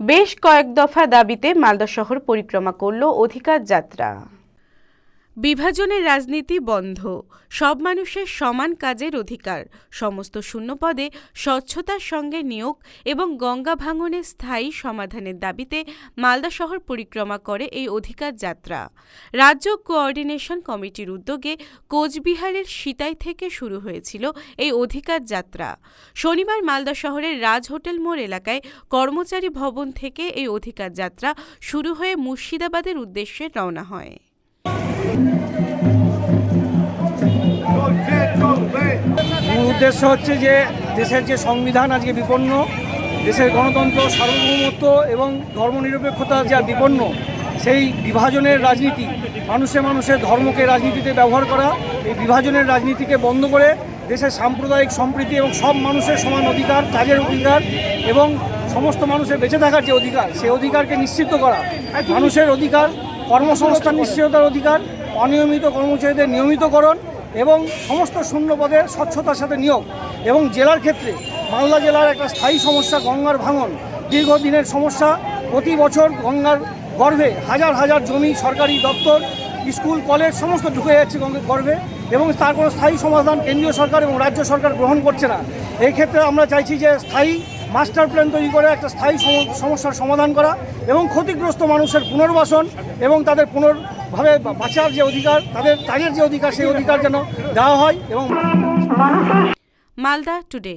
বেশ কয়েক দফা দাবিতে মালদা শহর পরিক্রমা করল অধিকার যাত্রা। বিভাজনের রাজনীতি বন্ধ। সব মানুষের সমান কাজের অধিকার। সমস্ত শূন্যপদে স্বচ্ছতার সঙ্গে নিয়োগ এবং গঙ্গা ভাঙনের স্থায়ী সমাধানের দাবিতে মালদা শহর পরিক্রমা করে এই অধিকার যাত্রা। রাজ্য কোঅর্ডিনেশন কমিটির উদ্যোগে কোচবিহারের সিতাই থেকে শুরু হয়েছিল এই অধিকার যাত্রা। শনিবার মালদা শহরের রাজ হোটেল মোড় এলাকায় কর্মচারী ভবন থেকে এই অধিকার যাত্রা শুরু হয়ে মুর্শিদাবাদের উদ্দেশ্যে রওনা হয়। উদ্দেশ্য হচ্ছে যে দেশের যে সংবিধান আজকে বিপন্ন, দেশের গণতন্ত্র, সার্বভৌমত্ব এবং ধর্মনিরপেক্ষতা যা বিপন্ন, সেই বিভাজনের রাজনীতি, মানুষে মানুষের ধর্মকে রাজনীতিতে ব্যবহার করা, এই বিভাজনের রাজনীতিকে বন্ধ করে দেশের সাম্প্রদায়িক সম্প্রীতি এবং সব মানুষের সমান অধিকার, কাজের অধিকার এবং সমস্ত মানুষের বেঁচে থাকার যে অধিকার, সেই অধিকারকে নিশ্চিত করা, মানুষের অধিকার, কর্মসংস্থান নিশ্চয়তার অধিকার অনিয়মিত কর্মচারীদের নিয়মিতকরণ এবং সমস্ত শূন্য পদে স্বচ্ছতার সাথে নিয়োগ এবং জেলার ক্ষেত্রে মালদা জেলার একটা স্থায়ী সমস্যা, গঙ্গার ভাঙন। দীর্ঘদিনের সমস্যা, প্রতি বছর গঙ্গার গর্ভে হাজার হাজার জমি, সরকারি দপ্তর, স্কুল, কলেজ সমস্ত ঢুকে যাচ্ছে গর্ভে এবং তার কোনো স্থায়ী সমাধান কেন্দ্রীয় সরকার এবং রাজ্য সরকার গ্রহণ করছে না। এই ক্ষেত্রে আমরা চাইছি যে স্থায়ী মাস্টার প্ল্যান তৈরি করে একটা স্থায়ী সম- সমস্যার সমাধান করা এবং ক্ষতিগ্রস্ত মানুষের পুনর্বাসন এবং তাদের পুনর্ভাবে বা- বাঁচার যে অধিকার তাদের কাজের যে অধিকার সেই অধিকার যেন দেওয়া হয় এবং মালদা টুডে